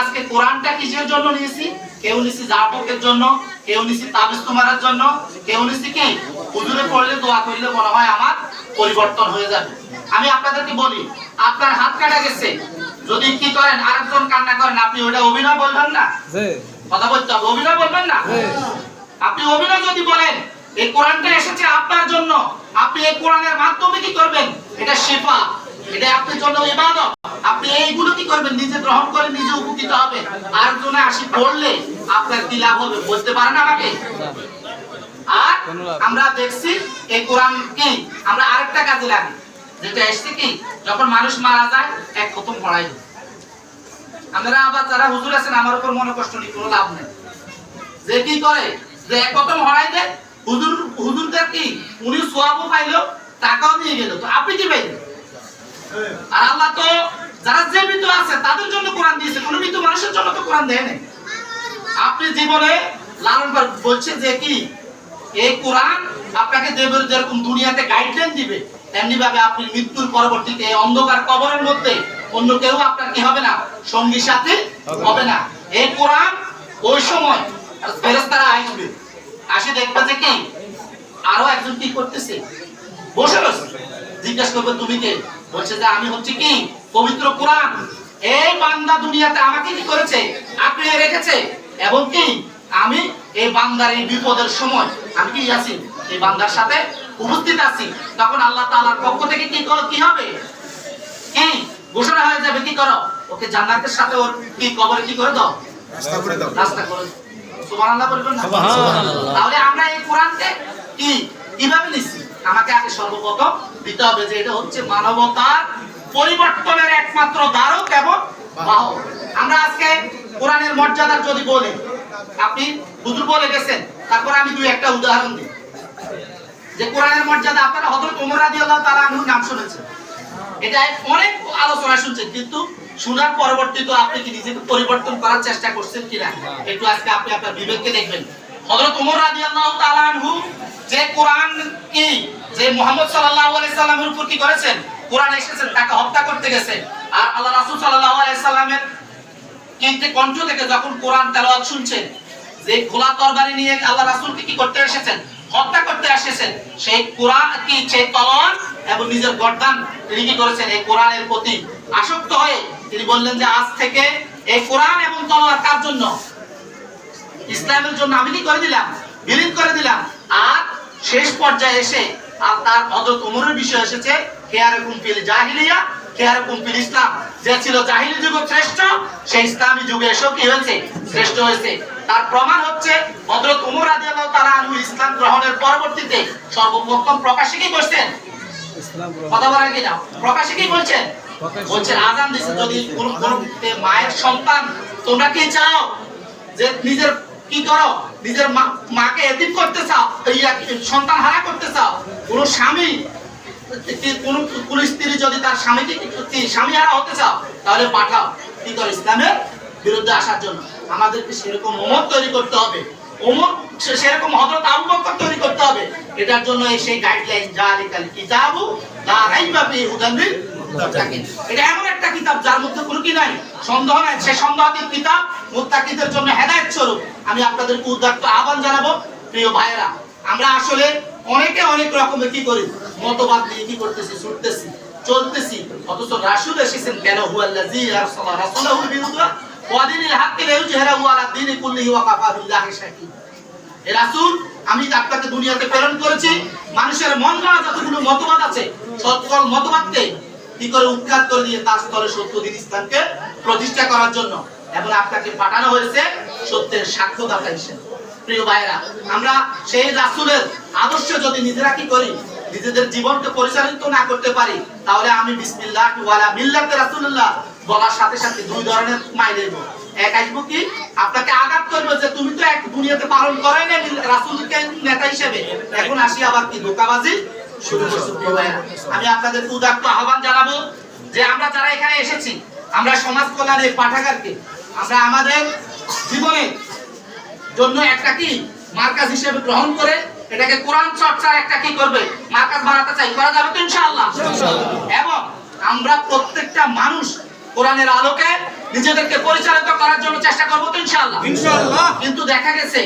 আজকে কোরআনটা কিসের জন্য নিয়েছি? কেউ নিছি জাপকের জন্য কেউ নিছি তাবিজ তোমার জন্য কেউ নিছি কি? হুজুরে পড়লে দোয়া করলে মনে হয় আমার পরিবর্তন হয়ে যাবে। আমি আপনাদেরকে বলি আপনার হাত কাটা গেছে। যদি কি করেন আরেকজন কান্না করেন আপনি ওটা অভিনয় বলবেন না? কথা বলতে হবে অভিনয় বলবেন না? আপনি অভিনয় যদি বলেন এই কোরআনটা এসেছে আপনার জন্য আপনি এই কোরআনের মাধ্যমে কি করবেন? এটা শেফা এটা আপনার জন্য ইবাদত। আপনি করবেন নিজে গ্রহণ করে নিজে উপকৃত হবে। আর জনে আসি পড়লে আপনার কি লাভ হবে? বলতে পারেন আমাকে? আর আমরা দেখছি এই কোরআন কি? আমরা আরেকটা কাজে লাগি। যেটা এসছে কি? যখন মানুষ মারা যায় এক খতম পড়াই। আপনারা আবার যারা হুজুর আছেন আমার উপর মনে কষ্ট নেই কোনো লাভ নেই। যে কি করে? যে এক কদম হরাই দেয়। হুজুর হুজুরদের কি? উনি সোয়াবও পাইলো টাকাও নিয়ে গেল। তো আপনি কি পাইলেন? আর আল্লাহ তো যারা যে আছে, তাদের জন্য কোরআন দিয়েছে। মানুষের জন্য তো কোরআন দেয় নাই। আপনি জীবনে লালন বলছে যে কি? এই কোরআন আপনাকে দেবের যেরকম দুনিয়াতে গাইডলাইন দিবে তেমনি ভাবে আপনি মৃত্যুর পরবর্তীতে এই অন্ধকার কবরের মধ্যে অন্য কেউ আপনার কি হবে না? সঙ্গী সাথে হবে না। এই কোরআন ওই সময় ফেরেস্তারা আসবে আসে দেখবে যে কি? আরও একজন কি করতেছে? বসে রয়েছে। জিজ্ঞাসা করবে, তুমি কে? বলছে যে, আমি হচ্ছে কি? পবিত্র কোরআন। এই বান্দা দুনিয়াতে আমাকে কি করেছে? আঁকড়িয়ে রেখেছে। এবং কি? আমি এই বান্দার এই বিপদের সময় আমি কি আছি? এই বান্দার সাথে উপস্থিত আছি। তখন আল্লাহ তাআলার পক্ষ থেকে কি কর- কি হবে? কি? ঘোষণা হয়ে যাবে কি করো? ওকে জান্নাতের সাথে ওর কি কবরে কি করে দাও? রাস্তা করে দাও। রাস্তা করে দাও। সুবহানাল্লাহ বলবেন না? সুবহানাল্লাহ। তাহলে আমরা এই কোরআনকে কি কীভাবে নিচ্ছি? আমাকে আগে সর্বপ্রথম দিতে হবে যে এটা হচ্ছে মানবতার পরিবর্তনের একমাত্র দ্বারক এবং আমরা আজকে কোরআনের মর্যাদা যদি বলি, আপনি হুজুর বলে গেছেন, তারপর আমি দুই একটা উদাহরণ দিই। যে কোরআনের মর্যাদা আপনারা হযরত ওমর রাদিয়াল্লাহু তাআলা আনহুর নাম শুনেছেন। এটা অনেক আলোচনা শুনছেন, কিন্তু শোনার পরবর্তীতে আপনি কি নিজেকে পরিবর্তন করার চেষ্টা করছেন কিনা? একটু আজকে আপনি আপনার বিবেককে দেখবেন। হযরত ওমর রাদিয়াল্লাহু তাআলা আনহু যে কোরআন কি যে মুহাম্মদ সাল্লাল্লাহু আলাইহি সাল্লামের উপর কি করেছেন? কোরআন এসেছেন তাকে হত্যা করতে গেছেন আর আল্লাহ রাসূল সাল্লাল্লাহু আলাইহি সাল্লামের কিন্তু কণ্ঠ থেকে যখন কোরআন তেলাওয়াত শুনছেন যে খোলা তরবারি নিয়ে আল্লাহ রাসূলকে কি করতে এসেছেন? হত্যা করতে এসেছেন। সেই কোরআন কি সেই তলোয়ার? এবং নিজের গর্দান তিনি কি করেছেন? এই কোরআনের প্রতি আসক্ত হয়ে তিনি বললেন যে, আজ থেকে এই কোরআন এবং তলোয়ার কার জন্য? ইসলামের জন্য আমি কি করে দিলাম? বিলীন করে দিলাম। আর শেষ পর্যায়ে এসে আর তার হযরত ওমরের বিষয় এসেছে ফিল জাহিলিয়া? ফিল ইসলাম? যে ছিল জাহিলি যুগ শ্রেষ্ঠ সেই ইসলামী যুগে এসেও কি হয়েছে? শ্রেষ্ঠ হয়েছে। তার প্রমাণ হচ্ছে হযরত ওমর রাদিয়াল্লাহু তাআলা আনহু ইসলাম গ্রহণের পরবর্তীতে সর্বপ্রথম প্রকাশে কি করছেন? কথা বলেন প্রকাশে কি বলছেন? বলছেন আজান দিছে যদি মায়ের সন্তান তোমরা কি চাও যে নিজের কি করো? নিজের মাকে এতিম করতে চাও সন্তান হারা করতে চাও? কোন স্বামী কি- কোন স্ত্রী যদি তার স্বামীকে স্বামী হতে চাও, তাহলে পাঠাও কি করো ইসলামের বিরুদ্ধে আসার জন্য। আমাদেরকে সেরকম তৈরি করতে হবে। সেরকম তৈরি করতে হবে। এটার জন্য সেই গাইডলাইন কিতাবু এটা এমন একটা কিতাব যার মধ্যে কোনো কি নাই? সন্দেহ নাই। সে সন্দেহাতীত কিতাব, মুত্তাকিদের জন্য হেদায়েত স্বরূপ। আমি আপনাদেরকে উদ্যত্ত আহ্বান জানাব, প্রিয় ভাইয়েরা। আমরা আসলে অনেকে অনেক রকমের কি করি? মতবাদ নিয়ে কি করতেছি, ছুটতেছি, চলতেছি। অথচ রাসূল এসেছেন কেন? আমি দুনিয়াতে প্রেরণ করেছি, মানুষের মন গড়া যতগুলো মতবাদ আছে মতবাদকে কি করে উৎখাত করে দিয়ে তার প্রতিষ্ঠা করার জন্য? এবং আপনাকে পাঠানো হয়েছে সত্যের সাক্ষ্যদাতা হিসেবে। প্রিয় ভাইরা আমরা সেই রাসূলের আদর্শ যদি নিজেরা কি করি নিজেদের জীবনকে পরিচালিত না করতে পারি, তাহলে আমি বিসমিল্লাহ বলার সাথে সাথে দুই ধরনের এক আসব কি? আপনাকে আঘাত করবে যে তুমি তো এক দুনিয়াতে পালন করাই না রাসূলকে নেতা হিসেবে। এখন আসি আবার কি, ধোকাবাজি? শুরু করছ। আমি আপনাদেরকে উদাত্ত আহ্বান জানাব যে আমরা যারা এখানে এসেছি, আমরা সমাজ কল্যাণের পাঠাগারকে, আমরা আমাদের জীবনে জন্য একটা কি, মার্কাজ হিসেবে গ্রহণ করে এটাকে কোরআন চর্চার একটা কি করবে? মার্কাজ বানাতে চাই। করা যাবে তো ইনশাআল্লাহ। এবং আমরা প্রত্যেকটা মানুষ কোরআনের আলোকে নিজেদেরকে পরিচালিত করার জন্য চেষ্টা করব তো ইনশাআল্লাহ। ইনশাআল্লাহ। কিন্তু দেখা গেছে